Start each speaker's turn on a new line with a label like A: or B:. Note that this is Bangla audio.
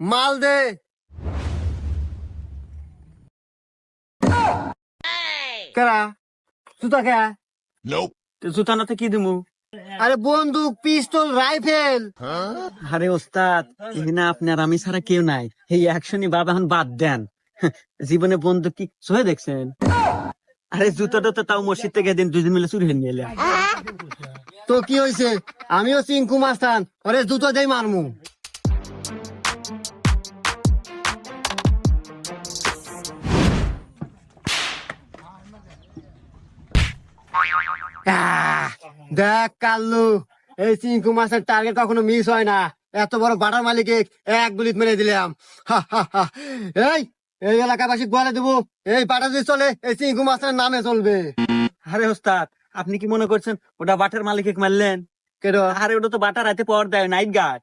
A: মাল দে। কেরা? জুতা কে?
B: তো জুতা নাতে কি দিমু?
A: আরে বন্দুক পিস্তল রাইফেল।
B: আরে ওস্তাদ এখানে আপনি আর আমি ছাড়া কেউ নাই। এই অ্যাকশনই বাবা এখন বাদ দেন। জীবনে বন্ধু কি সহে দেখছেন? আরে জুতোটা তো তাও মসজিদ থেকে দিন দুজন মিলে চুরি হয়ে নিয়ে
A: তো কি হয়েছে আমিও চিঙ্কু মাস্তান ওরে জুতো দেই মারমু। দেখ কাল্লু এই চিঙ্কু মাছের টার্গেট কখনো মিস হয় না। এত বড় বাটার মালিক এক গুলিত মেরে দিলাম। এই এই এলাকাবাসী বলে দেবো। এই বাটা যদি চলে এই চিঙ্কু মাছের নামে চলবে।
B: আরে ওস্তাদ আপনি কি মনে করছেন ওটা বাটার মালিক মারলেন?
A: কেডো?
B: আরে ওটা তো বাটার রাতে পাওয়ার দেয় নাইট গার্ড